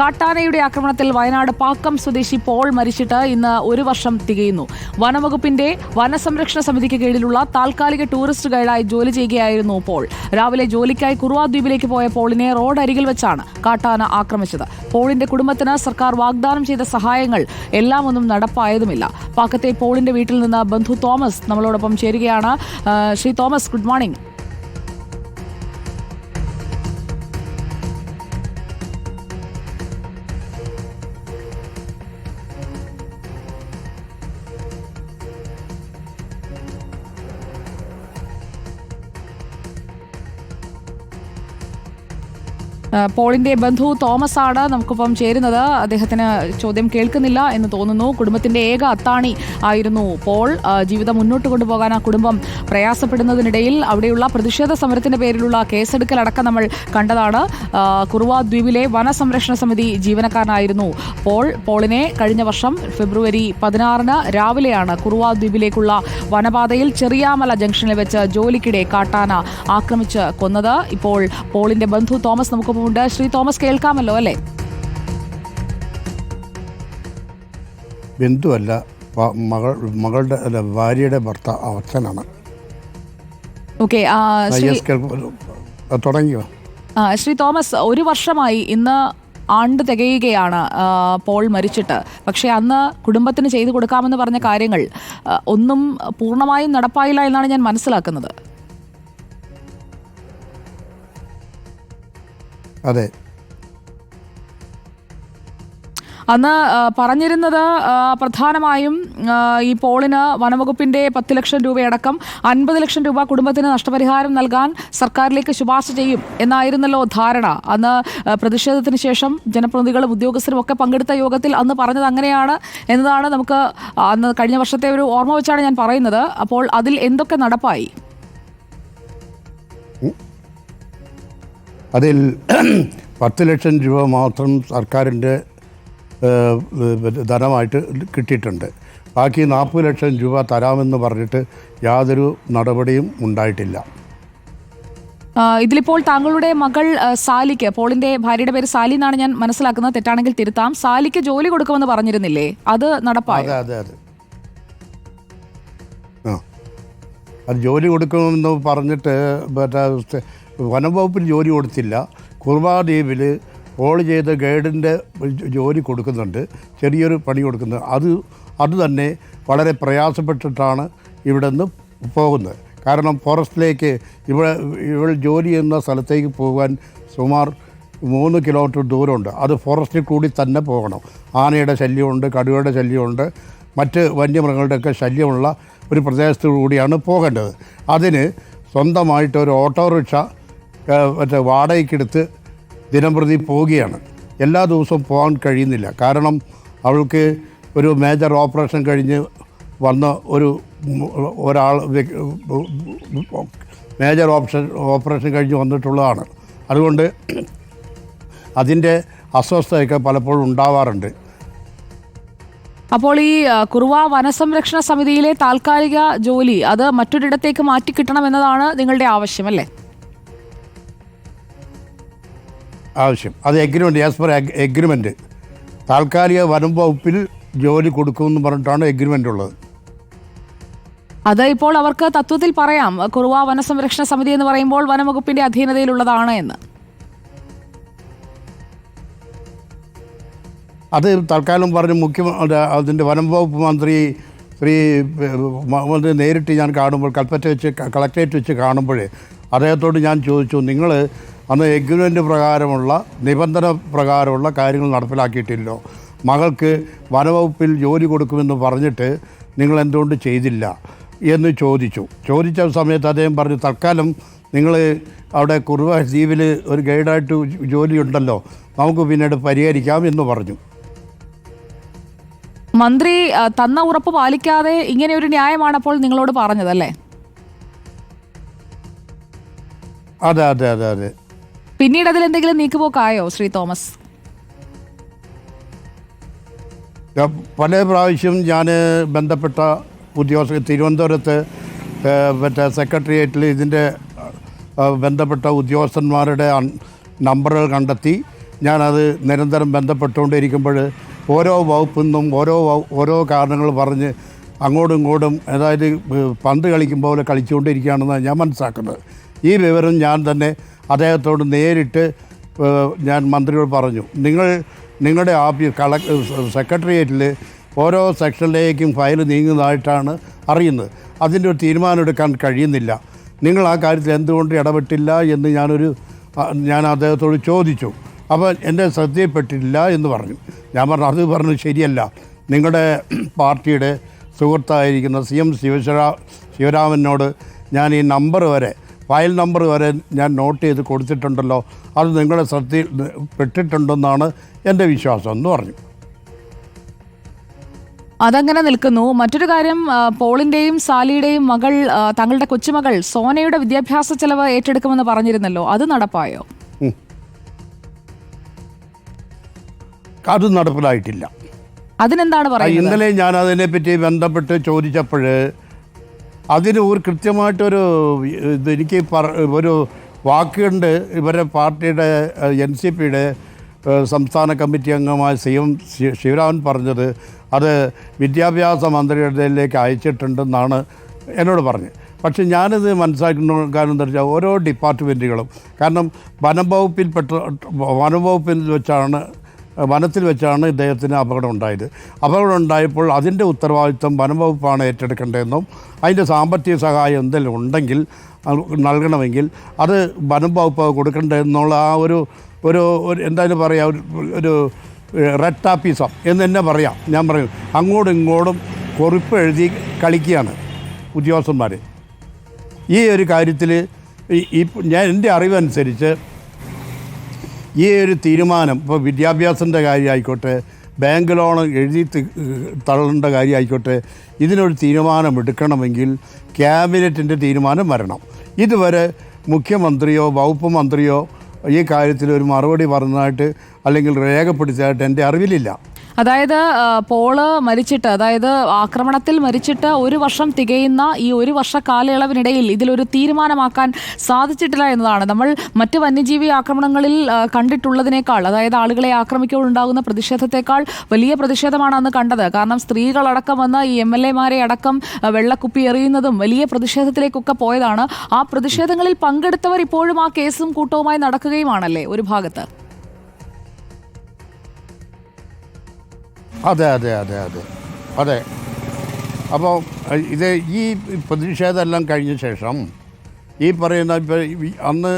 കാട്ടാനയുടെ ആക്രമണത്തിൽ വയനാട് പാക്കം സ്വദേശി പോൾ മരിച്ചിട്ട് ഇന്ന് ഒരു വർഷം തികയുന്നു. വനവകുപ്പിന്റെ വനസംരക്ഷണ സമിതിക്ക് കീഴിലുള്ള താൽക്കാലിക ടൂറിസ്റ്റ് ഗൈഡായി ജോലി ചെയ്യുകയായിരുന്നു പോൾ. രാവിലെ ജോലിക്കായി കുറുവാ ദ്വീപിലേക്ക് പോയ പോളിനെ റോഡ് അരികിൽ വെച്ചാണ് കാട്ടാന ആക്രമിച്ചത്. പോളിന്റെ കുടുംബത്തിന് സർക്കാർ വാഗ്ദാനം ചെയ്ത സഹായങ്ങൾ എല്ലാം ഒന്നും നടപ്പായതുമില്ല. പാക്കത്തെ പോളിന്റെ വീട്ടിൽ നിന്ന് ബന്ധു തോമസ് നമ്മളോടൊപ്പം ചേരുകയാണ്. Shri Thomas good morning. പോളിന്റെ ബന്ധു തോമസ് ആണ് നമുക്കിപ്പം ചേരുന്നത്. അദ്ദേഹത്തിന് ചോദ്യം കേൾക്കുന്നില്ല എന്ന് തോന്നുന്നു. കുടുംബത്തിന്റെ ഏക അത്താണി ആയിരുന്നു പോൾ. ജീവിതം മുന്നോട്ട് കൊണ്ടുപോകാൻ ആ കുടുംബം പ്രയാസപ്പെടുന്നതിനിടയിൽ അവിടെയുള്ള പ്രതിഷേധ സമരത്തിന്റെ പേരിലുള്ള കേസെടുക്കലടക്കം നമ്മൾ കണ്ടതാണ്. കുറുവ ദ്വീപിലെ വനസംരക്ഷണ സമിതി ജീവനക്കാരനായിരുന്നു പോൾ. പോളിനെ കഴിഞ്ഞ വർഷം ഫെബ്രുവരി പതിനാറിന് രാവിലെയാണ് കുറുവ ദ്വീപിലേക്കുള്ള വനപാതയിൽ ചെറിയാമല ജംഗ്ഷനിൽ വെച്ച് ജോലിക്കിടെ കാട്ടാന ആക്രമിച്ച് കൊന്നത്. ഇപ്പോൾ പോളിന്റെ ബന്ധു തോമസ് നമുക്കൊപ്പമുണ്ട് ശ്രീ തോമസ് കേൾക്കാമല്ലോ അല്ലേ? ബന്ധുവല്ല മകൾ മകളുടെ അല്ല ഭാര്യയുടെ ഭർത്ത അച്ഛനാണ്. ഓക്കെ തുടങ്ങിയോ? ശ്രീ തോമസ് ഒരു വർഷമായി ഇന്ന് ആണ്ട് തികയുകയാണ് പോൾ മരിച്ചിട്ട്. പക്ഷേ അന്ന് കുടുംബത്തിന് ചെയ്തു കൊടുക്കാമെന്ന് പറഞ്ഞ കാര്യങ്ങൾ ഒന്നും പൂർണമായും നടപ്പായില്ല എന്നാണ് ഞാൻ മനസ്സിലാക്കുന്നത്. അതെ. അന്ന് പറഞ്ഞിരുന്നത് പ്രധാനമായും ഈ പോളിന് വനവകുപ്പിന്റെ പത്ത് ലക്ഷം രൂപയടക്കം അൻപത് ലക്ഷം രൂപ കുടുംബത്തിന് നഷ്ടപരിഹാരം നൽകാൻ സർക്കാരിലേക്ക് ശുപാർശ ചെയ്യും എന്നായിരുന്നല്ലോ ധാരണ. അന്ന് പ്രതിഷേധത്തിന് ശേഷം ജനപ്രതിനിധികളും ഉദ്യോഗസ്ഥരും ഒക്കെ പങ്കെടുത്ത യോഗത്തിൽ അന്ന് പറഞ്ഞത് അങ്ങനെയാണ് എന്നതാണ് നമുക്ക് അന്ന് കഴിഞ്ഞ വർഷത്തെ ഒരു ഓർമ്മ വെച്ചാണ് ഞാൻ പറയുന്നത്. അപ്പോൾ അതിൽ എന്തൊക്കെ നടപ്പായി? അതിൽ പത്ത് ലക്ഷം രൂപ മാത്രം സർക്കാരിന്റെ ധനമായിട്ട് കിട്ടിയിട്ടുണ്ട്. ബാക്കി നാൽപ്പത് ലക്ഷം രൂപ തരാമെന്ന് പറഞ്ഞിട്ട് യാതൊരു നടപടിയും ഉണ്ടായിട്ടില്ല. ഇതിലിപ്പോൾ താങ്കളുടെ മകൾ സാലിക്ക് പോളിന്റെ ഭാര്യയുടെ പേര് സാലി എന്നാണ് ഞാൻ മനസ്സിലാക്കുന്നത്. തെറ്റാണെങ്കിൽ തിരുത്താം. സാലിക്ക് ജോലി കൊടുക്കുമെന്ന് പറഞ്ഞിരുന്നില്ലേ? അത് നടപ്പായോ? അതെ അതെ അതെ. അത് ജോലി കൊടുക്കുമെന്ന് പറഞ്ഞിട്ട് മറ്റേ സ് വനംവകുപ്പിൽ ജോലി കൊടുത്തില്ല. കുർബാ ദ്വീപിൽ ഓൾ ചെയ്ത ഗൈഡിന്റെ ജോലി കൊടുക്കുന്നുണ്ട്. ചെറിയൊരു പണി കൊടുക്കുന്നത് അത് അത് തന്നെ വളരെ പ്രയാസപ്പെട്ടിട്ടാണ് ഇവിടെ നിന്ന് പോകുന്നത്. കാരണം ഫോറസ്റ്റിലേക്ക് ഇവിടെ ഇവൾ ജോലി ചെയ്യുന്ന സ്ഥലത്തേക്ക് പോകാൻ സുമാർ മൂന്ന് കിലോമീറ്റർ ദൂരമുണ്ട്. അത് ഫോറസ്റ്റിൽ കൂടി തന്നെ പോകണം. ആനയുടെ ശല്യമുണ്ട് കടുവയുടെ ശല്യമുണ്ട് മറ്റ് വന്യമൃഗങ്ങളുടെയൊക്കെ ശല്യമുള്ള ഒരു പ്രദേശത്തു കൂടിയാണ് പോകേണ്ടത്. അതിന് സ്വന്തമായിട്ട് ഒരു ഓട്ടോറിക്ഷ മറ്റേ വാടകയ്ക്കെടുത്ത് ദിനംപ്രതി പോവുകയാണ്. എല്ലാ ദിവസവും പോകാൻ കഴിയുന്നില്ല. കാരണം അവൾക്ക് ഒരു മേജർ ഓപ്പറേഷൻ കഴിഞ്ഞ് വന്ന ഒരു ഒരാൾ മേജർ ഓപ്ഷൻ ഓപ്പറേഷൻ കഴിഞ്ഞ് വന്നിട്ടുള്ളതാണ്. അതുകൊണ്ട് അതിന്റെ അസ്വസ്ഥതയൊക്കെ പലപ്പോഴും ഉണ്ടാവാറുണ്ട്. അപ്പോൾ ഈ കുറുവ വനസംരക്ഷണ സമിതിയിലെ താൽക്കാലിക ജോലി അത് മറ്റൊരിടത്തേക്ക് മാറ്റിക്കിട്ടണം എന്നതാണ് നിങ്ങളുടെ ആവശ്യം അല്ലേ? ആവശ്യം. അത് എഗ്രിമെന്റ് ആസ് പെർ എഗ്രിമെന്റ് താൽക്കാലിക വനം വകുപ്പിൽ ജോലി കൊടുക്കുമെന്ന് പറഞ്ഞിട്ടാണ് എഗ്രിമെന്റ് ഉള്ളത്. അത് ഇപ്പോൾ അവർക്ക് തത്വത്തിൽ പറയാം. കുറുവ വനസംരക്ഷണ സമിതി എന്ന് പറയുമ്പോൾ വനംവകുപ്പിന്റെ അധീനതയിലുള്ളതാണ് എന്ന്. അത് തൽക്കാലം പറഞ്ഞ് മുഖ്യമന്ത്രി അതിന്റെ വനം വകുപ്പ് മന്ത്രി ശ്രീ മന്ത്രി നേരിട്ട് ഞാൻ കാണുമ്പോൾ കൽപ്പറ്റ വെച്ച് കളക്ടറേറ്റ് വെച്ച് കാണുമ്പോൾ അദ്ദേഹത്തോട് ഞാൻ ചോദിച്ചു നിങ്ങൾ അന്ന് എഗ്രിമെന്റ് പ്രകാരമുള്ള നിബന്ധന പ്രകാരമുള്ള കാര്യങ്ങൾ നടപ്പിലാക്കിയിട്ടില്ലോ. മകൾക്ക് വനവകുപ്പിൽ ജോലി കൊടുക്കുമെന്ന് പറഞ്ഞിട്ട് നിങ്ങൾ എന്തുകൊണ്ട് ചെയ്തില്ല എന്ന് ചോദിച്ചു. ചോദിച്ച സമയത്ത് അദ്ദേഹം പറഞ്ഞു തൽക്കാലം നിങ്ങൾ അവിടെ കുറുവ ദ്വീപിൽ ഒരു ഗൈഡായിട്ട് ജോലിയുണ്ടല്ലോ നമുക്ക് പിന്നീട് പരിഹരിക്കാം എന്ന് പറഞ്ഞു. മന്ത്രി തന്ന ഉറപ്പ് പാലിക്കാതെ ഇങ്ങനെ ഒരു ന്യായമാണ് അപ്പോൾ നിങ്ങളോട് പറഞ്ഞതല്ലേ അതെ അതെ അതെ അതെ. പിന്നീട് അതിൽ എന്തെങ്കിലും നീക്കുപോക്കായോ ശ്രീ തോമസ്? പല പ്രാവശ്യം ഞാൻ ബന്ധപ്പെട്ട ഉദ്യോഗസ്ഥ തിരുവനന്തപുരത്ത് മറ്റേ സെക്രട്ടേറിയറ്റിൽ ഇതിന്റെ ബന്ധപ്പെട്ട ഉദ്യോഗസ്ഥന്മാരുടെ നമ്പറുകൾ കണ്ടെത്തി. ഞാനത് നിരന്തരം ബന്ധപ്പെട്ടുകൊണ്ടിരിക്കുമ്പോൾ ഓരോ വകുപ്പിൽ നിന്നും ഓരോ ഓരോ കാരണങ്ങൾ പറഞ്ഞ് അങ്ങോട്ടും ഇങ്ങോട്ടും അതായത് പന്ത് കളിക്കുമ്പോൾ പോലെ കളിച്ചുകൊണ്ടിരിക്കുകയാണെന്നാണ് ഞാൻ മനസ്സിലാക്കുന്നത്. ഈ വിവരം ഞാൻ തന്നെ അദ്ദേഹത്തോട് നേരിട്ട് ഞാൻ മന്ത്രിയോട് പറഞ്ഞു നിങ്ങൾ നിങ്ങളുടെ ആഫീസ് കള സെക്രട്ടേറിയറ്റിൽ ഓരോ സെക്ഷനിലേക്കും ഫയൽ നീങ്ങുന്നതായിട്ടാണ് അറിയുന്നത്. അതിന്റെ ഒരു തീരുമാനം എടുക്കാൻ കഴിയുന്നില്ല. നിങ്ങൾ ആ കാര്യത്തിൽ എന്തുകൊണ്ട് ഇടപെട്ടില്ല? എന്ന് ഞാനൊരു ഞാൻ അദ്ദേഹത്തോട് ചോദിച്ചു. അപ്പോൾ എന്റെ ശ്രദ്ധയിൽപ്പെട്ടില്ല എന്ന് പറഞ്ഞു. ഞാൻ പറഞ്ഞു അത് പറഞ്ഞു ശരിയല്ല. നിങ്ങളുടെ പാർട്ടിയുടെ സുഹൃത്തായിരിക്കുന്ന സി. എം. ശിവശരാ ശിവരാമനോട് ഞാൻ ഈ നമ്പർ വരെ ഫയൽ നമ്പർ വരെ ഞാൻ നോട്ട് ചെയ്ത് കൊടുത്തിട്ടുണ്ടല്ലോ. അത് നിങ്ങളുടെ ശ്രദ്ധയിൽ പെട്ടിട്ടുണ്ടെന്നാണ് എന്റെ വിശ്വാസം എന്ന് പറഞ്ഞു. അതങ്ങനെ നിൽക്കുന്നു. മറ്റൊരു കാര്യം പോളിന്റെയും പോളിന്റെയും സാലിയുടെയും മകൾ തങ്ങളുടെ കൊച്ചുമകൾ സോനയുടെ വിദ്യാഭ്യാസ ചെലവ് ഏറ്റെടുക്കുമെന്ന് പറഞ്ഞിരുന്നല്ലോ. അത് നടപ്പായോ? അത് നടപ്പിലായിട്ടില്ല. അതിനെന്താണ് പറയുന്നത്? ഇന്നലെ ഞാൻ അതിനെപ്പറ്റി ബന്ധപ്പെട്ട് ചോദിച്ചപ്പോൾ അതിന് ഒരു കൃത്യമായിട്ടൊരു ഇത് എനിക്ക് ഒരു വാക്കുണ്ട്. ഇവരെ പാർട്ടിയുടെ എൻ സി പിയുടെ സംസ്ഥാന കമ്മിറ്റി അംഗമായ സി എം ശിവരാമൻ പറഞ്ഞത് അത് വിദ്യാഭ്യാസ മന്ത്രിയുടെയിലേക്ക് അയച്ചിട്ടുണ്ടെന്നാണ് എന്നോട് പറഞ്ഞത്. പക്ഷെ ഞാനിത് മനസ്സിലാക്കുന്ന കാരണം എന്താ വെച്ചാൽ ഓരോ ഡിപ്പാർട്ട്മെന്റുകളും കാരണം വനം വകുപ്പിൽപ്പെട്ട വനം വകുപ്പിൽ വെച്ചാണ് വനത്തിൽ വെച്ചാണ് ഇദ്ദേഹത്തിന് അപകടം ഉണ്ടായത് അപകടം ഉണ്ടായപ്പോൾ അതിന്റെ ഉത്തരവാദിത്വം വനംവകുപ്പാണ് ഏറ്റെടുക്കേണ്ടതെന്നും അതിന്റെ സാമ്പത്തിക സഹായം എന്തെങ്കിലും ഉണ്ടെങ്കിൽ നൽകണമെങ്കിൽ അത് വനം വകുപ്പ് കൊടുക്കേണ്ടതെന്നുള്ള ആ ഒരു ഒരു എന്തായാലും പറയാം ഒരു ഒരു റെഡ് ടാപ്പീസം എന്ന് തന്നെ പറയാം. ഞാൻ പറയും അങ്ങോട്ടും ഇങ്ങോട്ടും കുറിപ്പ് എഴുതി കളിക്കുകയാണ് ഉദ്യോഗസ്ഥന്മാർ ഈ ഒരു കാര്യത്തിൽ ഈ ഞാൻ എന്റെ അറിവനുസരിച്ച് ഈ ഒരു തീരുമാനം ഇപ്പോൾ വിദ്യാഭ്യാസത്തിന്റെ കാര്യമായിക്കോട്ടെ ബാങ്ക് ലോൺ എഴുതി തള്ളേണ്ട കാര്യമായിക്കോട്ടെ ഇതിനൊരു തീരുമാനം എടുക്കണമെങ്കിൽ ക്യാബിനറ്റിന്റെ തീരുമാനം വരണം. ഇതുവരെ മുഖ്യമന്ത്രിയോ വകുപ്പ് മന്ത്രിയോ ഈ കാര്യത്തിൽ ഒരു മറുപടി പറഞ്ഞതായിട്ട് അല്ലെങ്കിൽ രേഖപ്പെടുത്തിയതായിട്ട് എന്റെ അറിവിലില്ല. അതായത് പോൾ മരിച്ചിട്ട് അതായത് ആക്രമണത്തിൽ മരിച്ചിട്ട് ഒരു വർഷം തികയുന്ന ഈ ഒരു വർഷ കാലയളവിനിടയിൽ ഇതിലൊരു തീരുമാനമാക്കാൻ സാധിച്ചിട്ടില്ല എന്നതാണ്. നമ്മൾ മറ്റ് വന്യജീവി ആക്രമണങ്ങളിൽ കണ്ടിട്ടുള്ളതിനേക്കാൾ അതായത് ആളുകളെ ആക്രമിക്കുമ്പോൾ ഉണ്ടാകുന്ന പ്രതിഷേധത്തെക്കാൾ വലിയ പ്രതിഷേധമാണ് അന്ന് കണ്ടത്. കാരണം സ്ത്രീകളടക്കം വന്ന് ഈ എം എൽ എമാരെ അടക്കം വെള്ളക്കുപ്പി എറിയുന്നതും വലിയ പ്രതിഷേധത്തിലേക്കൊക്കെ പോയതാണ്. ആ പ്രതിഷേധങ്ങളിൽ പങ്കെടുത്തവർ ഇപ്പോഴും ആ കേസും കൂട്ടവുമായി നടക്കുകയുമാണല്ലേ ഒരു ഭാഗത്ത്? അതെ അതെ അതെ അതെ. അതെ. അപ്പോൾ ഇത് ഈ പ്രതിഷേധമെല്ലാം കഴിഞ്ഞ ശേഷം ഈ പറയുന്ന അന്ന്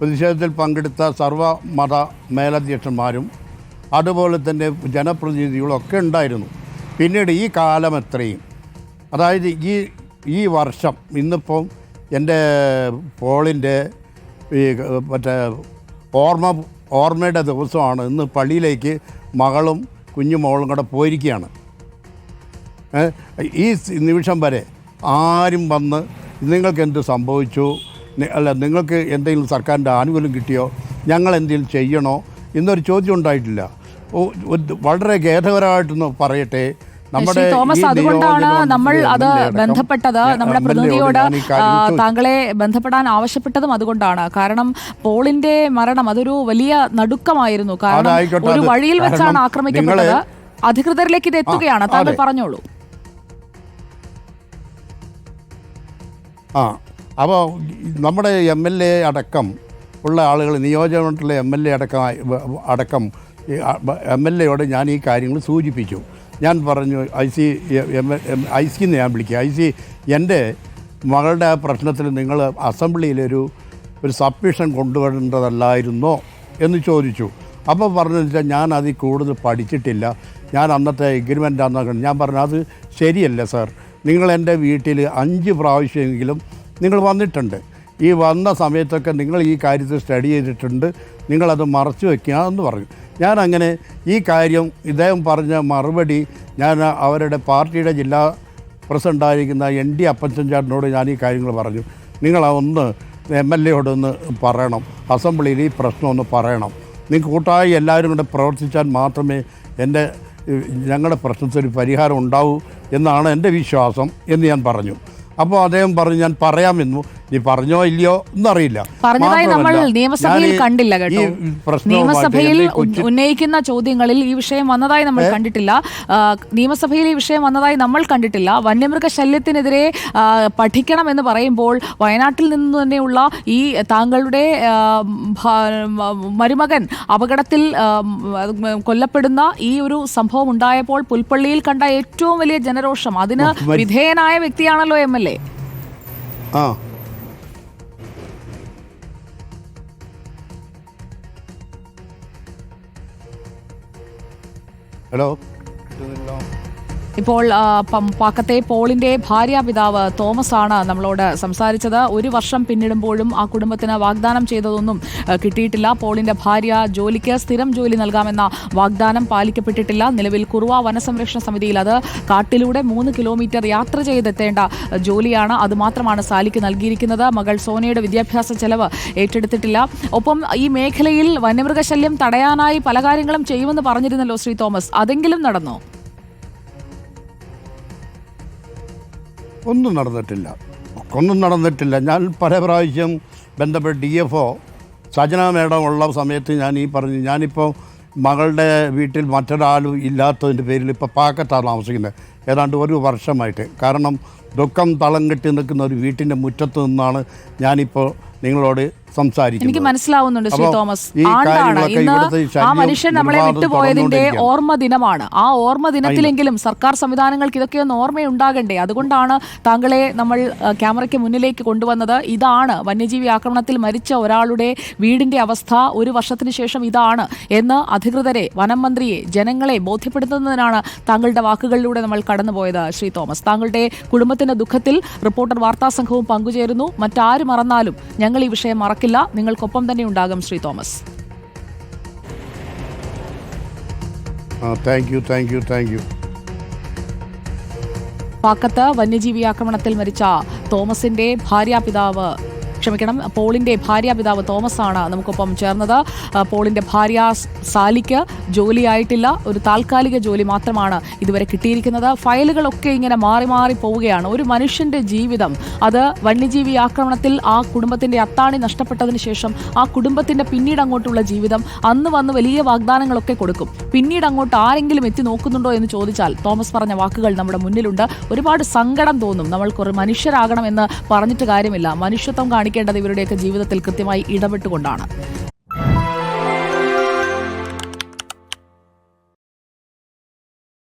പ്രതിഷേധത്തിൽ പങ്കെടുത്ത സർവ മത മേലധ്യക്ഷന്മാരും അതുപോലെ തന്നെ ജനപ്രതിനിധികളൊക്കെ ഉണ്ടായിരുന്നു. പിന്നീട് ഈ കാലം എത്രയും അതായത് ഈ ഈ വർഷം ഇന്നിപ്പം എന്റെ പോളിന്റെ ഈ മറ്റേ ഓർമ്മ ഓർമ്മയുടെ ദിവസമാണ്. ഇന്ന് പള്ളിയിലേക്ക് മകളും കുഞ്ഞു മോളും കൂടെ പോയിരിക്കുകയാണ്. ഈ നിമിഷം വരെ ആരും വന്ന് നിങ്ങൾക്ക് എന്ത് സംഭവിച്ചു അല്ല നിങ്ങൾക്ക് എന്തെങ്കിലും സർക്കാരിന്റെ ആനുകൂല്യം കിട്ടിയോ? ഞങ്ങൾ എന്തെങ്കിലും ചെയ്യണോ? എന്നൊരു ചോദ്യം ഉണ്ടായിട്ടില്ല. വളരെ ഖേദകരമായിട്ടൊന്ന് പറയട്ടെ. ശ്രീ തോമസ് അതുകൊണ്ടാണ് നമ്മൾ അത് ബന്ധപ്പെട്ടത്. നമ്മുടെ പ്രതിനിധിയോട്. താങ്കളെ ബന്ധപ്പെടാൻ ആവശ്യപ്പെട്ടതും അതുകൊണ്ടാണ്. കാരണം പോളിന്റെ മരണം അതൊരു വലിയ നടുക്കമായിരുന്നു. കാരണം ഒരു വഴിയിൽ വെച്ചാണ് ആക്രമിക്കപ്പെട്ടത്. അധികൃതരിലേക്ക് ഇത് എത്തുകയാണ്. താങ്കൾ പറഞ്ഞോളൂ. ആ അപ്പോൾ നമ്മുടെ എം എൽ എ അടക്കം ഉള്ള ആളുകൾ നിയോജകമണ്ഡലത്തിലെ എം എൽ എ അടക്കം അടക്കം എം എൽ എയോട് ഞാൻ ഈ കാര്യങ്ങൾ സൂചിപ്പിച്ചു. ഞാൻ പറഞ്ഞു ഐ സി എം ഐ സിന്ന് ഞാൻ വിളിക്കുക ഐ സി എന്റെ മകളുടെ പ്രശ്നത്തിൽ നിങ്ങൾ അസംബ്ലിയിലൊരു ഒരു സബ്മിഷൻ കൊണ്ടുവരേണ്ടതല്ലായിരുന്നോ? എന്ന് ചോദിച്ചു. അപ്പോൾ പറഞ്ഞു വെച്ചാൽ ഞാൻ അതിൽ കൂടുതൽ പഠിച്ചിട്ടില്ല. ഞാൻ അന്നത്തെ എഗ്രിമെന്റ് ആണെന്നൊക്കെ ഞാൻ പറഞ്ഞു അത് ശരിയല്ല സാർ നിങ്ങൾ എന്റെ വീട്ടിൽ അഞ്ച് പ്രാവശ്യമെങ്കിലും നിങ്ങൾ വന്നിട്ടുണ്ട്. ഈ വന്ന സമയത്തൊക്കെ നിങ്ങൾ ഈ കാര്യത്തിൽ സ്റ്റഡി ചെയ്തിട്ടുണ്ട്. നിങ്ങളത് മറച്ചു വയ്ക്കുക എന്ന് പറഞ്ഞു. ഞാൻ അങ്ങനെ ഈ കാര്യം ഇദ്ദേഹം പറഞ്ഞ മറുപടി ഞാൻ അവരുടെ പാർട്ടിയുടെ ജില്ലാ പ്രസിഡന്റായിരിക്കുന്ന എൻ ഡി അപ്പച്ചൻചാട്ടിനോട് ഞാൻ ഈ കാര്യങ്ങൾ പറഞ്ഞു. നിങ്ങൾ ഒന്ന് എം എൽ എയോട് ഒന്ന് പറയണം. അസംബ്ലിയിൽ ഈ പ്രശ്നം ഒന്ന് പറയണം. നിങ്ങൾ കൂട്ടായി എല്ലാവരും കൂടെ പ്രവർത്തിച്ചാൽ മാത്രമേ എന്റെ ഞങ്ങളുടെ പ്രശ്നത്തിന് പരിഹാരം ഉണ്ടാവൂ എന്നാണ് എന്റെ വിശ്വാസം എന്ന് ഞാൻ പറഞ്ഞു. അപ്പോൾ അദ്ദേഹം പറഞ്ഞു ഞാൻ പറയാമെന്നു. നീ പറഞ്ഞോ ഇല്ലയോ എന്നറിയില്ല. പറഞ്ഞതായി നമ്മൾ നിയമസഭയിൽ കണ്ടില്ല കേട്ടോ. നിയമസഭയിൽ ഉന്നയിക്കുന്ന ചോദ്യങ്ങളിൽ ഈ വിഷയം വന്നതായി നമ്മൾ കണ്ടിട്ടില്ല. നിയമസഭയിൽ ഈ വിഷയം വന്നതായി നമ്മൾ കണ്ടിട്ടില്ല. വന്യമൃഗ ശല്യത്തിനെതിരെ പഠിക്കണം എന്ന് പറയുമ്പോൾ വയനാട്ടിൽ നിന്ന് തന്നെയുള്ള ഈ താങ്കളുടെ മരുമകൻ അപകടത്തിൽ കൊല്ലപ്പെടുന്ന ഈ ഒരു സംഭവം ഉണ്ടായപ്പോൾ പുൽപ്പള്ളിയിൽ കണ്ട ഏറ്റവും വലിയ ജനരോഷം. അതിന് വിധേയനായ വ്യക്തിയാണല്ലോ എം എൽ എ. ആ. Hello. ഇപ്പോൾ പാക്കത്തെ പോളിന്റെ ഭാര്യാപിതാവ് തോമസ് ആണ് നമ്മളോട് സംസാരിച്ചത്. ഒരു വർഷം പിന്നിടുമ്പോഴും ആ കുടുംബത്തിന് വാഗ്ദാനം ചെയ്തതൊന്നും കിട്ടിയിട്ടില്ല. പോളിന്റെ ഭാര്യ ജോലിക്ക് സ്ഥിരം ജോലി നൽകാമെന്ന വാഗ്ദാനം പാലിക്കപ്പെട്ടിട്ടില്ല. നിലവിൽ കുറുവ വനസംരക്ഷണ സമിതിയിൽ അത് കാട്ടിലൂടെ മൂന്ന് കിലോമീറ്റർ യാത്ര ചെയ്തെത്തേണ്ട ജോലിയാണ് അതുമാത്രമാണ് സാലിക്ക് നൽകിയിരിക്കുന്നത്. മകൾ സോനയുടെ വിദ്യാഭ്യാസ ചെലവ് ഏറ്റെടുത്തിട്ടില്ല. ഒപ്പം ഈ മേഖലയിൽ വന്യമൃഗശല്യം തടയാനായി പല കാര്യങ്ങളും ചെയ്യുമെന്ന് പറഞ്ഞിരുന്നല്ലോ ശ്രീ തോമസ്. അതെങ്കിലും നടന്നോ? ഒന്നും നടന്നിട്ടില്ല. ഒന്നും നടന്നിട്ടില്ല. ഞാൻ പല പ്രാവശ്യം ബന്ധപ്പെട്ട് D F O Sajana madam ഉള്ള സമയത്ത് ഞാൻ ഈ പറഞ്ഞു ഞാനിപ്പോൾ മകളുടെ വീട്ടിൽ മറ്റൊരാളും ഇല്ലാത്തതിന്റെ പേരിൽ ഇപ്പോൾ പാക്കത്താണ് താമസിക്കുന്നത് ഏതാണ്ട് ഒരു വർഷമായിട്ട്. കാരണം ദുഃഖം തളം കെട്ടി നിൽക്കുന്ന ഒരു വീട്ടിന്റെ മുറ്റത്ത് നിന്നാണ് ഞാനിപ്പോൾ നിങ്ങളോട് സംസാരിക്കുന്നത്. എനിക്ക് മനസ്സിലാവുന്നുണ്ട് ശ്രീ തോമസ്. ആണ്ടാണ്. ഇന്ന് ആ മനുഷ്യൻ നമ്മളെ വിട്ടുപോയതിന്റെ ഓർമ്മ ദിനമാണ് ആ ഓർമ്മ ദിനത്തിലെങ്കിലും സർക്കാർ സംവിധാനങ്ങൾക്ക് ഇതൊക്കെ ഒന്ന് ഓർമ്മയുണ്ടാകണ്ടേ? അതുകൊണ്ടാണ് താങ്കളെ നമ്മൾ ക്യാമറയ്ക്ക് മുന്നിലേക്ക് കൊണ്ടുവന്നത്. ഇതാണ് വന്യജീവി ആക്രമണത്തിൽ മരിച്ച ഒരാളുടെ വീടിന്റെ അവസ്ഥ ഒരു വർഷത്തിന് ശേഷം ഇതാണ് എന്ന് അധികൃതരെ വനം മന്ത്രിയെ ജനങ്ങളെ ബോധ്യപ്പെടുത്തുന്നതിനാണ് താങ്കളുടെ വാക്കുകളിലൂടെ നമ്മൾ കടന്നുപോയത് ശ്രീ തോമസ്. താങ്കളുടെ കുടുംബത്തിന്റെ ദുഃഖത്തിൽ റിപ്പോർട്ടർ വാർത്താ സംഘവും പങ്കുചേരുന്നു. മറ്റാരും മറന്നാലും ഞങ്ങൾ ഈ വിഷയം മറക്കില്ല നിങ്ങൾക്കൊപ്പം തന്നെ ഉണ്ടാകും ശ്രീ തോമസ്. ആ thank you thank you thank you Pakkath വന്യജീവി ആക്രമണത്തിൽ മരിച്ച തോമസിന്റെ ഭാര്യാപിതാവ് ക്ഷമിക്കണം. പോളിന്റെ ഭാര്യാപിതാവ് തോമസ് ആണ് നമുക്കൊപ്പം ചേർന്നത്. പോളിന്റെ ഭാര്യ സാലിക്ക് ജോലിയായിട്ടില്ല. ഒരു താൽക്കാലിക ജോലി മാത്രമാണ് ഇതുവരെ കിട്ടിയിരിക്കുന്നത്. ഫയലുകളൊക്കെ ഇങ്ങനെ മാറി മാറി പോവുകയാണ്. ഒരു മനുഷ്യന്റെ ജീവിതം അത് വന്യജീവി ആക്രമണത്തിൽ ആ കുടുംബത്തിന്റെ അത്താണി നഷ്ടപ്പെട്ടതിന് ശേഷം ആ കുടുംബത്തിന്റെ പിന്നീട് അങ്ങോട്ടുള്ള ജീവിതം അന്ന് വന്ന് വലിയ വാഗ്ദാനങ്ങളൊക്കെ കൊടുക്കും. പിന്നീട് അങ്ങോട്ട് ആരെങ്കിലും എത്തി നോക്കുന്നുണ്ടോ എന്ന് ചോദിച്ചാൽ തോമസ് പറഞ്ഞ വാക്കുകൾ നമ്മുടെ മുന്നിലുണ്ട്. ഒരുപാട് സങ്കടം തോന്നും. നമ്മൾ മനുഷ്യരാകണം എന്ന് പറഞ്ഞിട്ട് കാര്യമില്ല. മനുഷ്യത്വം കാണിക്കേണ്ടത് ഇവരുടെയൊക്കെ ജീവിതത്തിൽ കൃത്യമായി ഇടപെട്ടുകൊണ്ടാണ്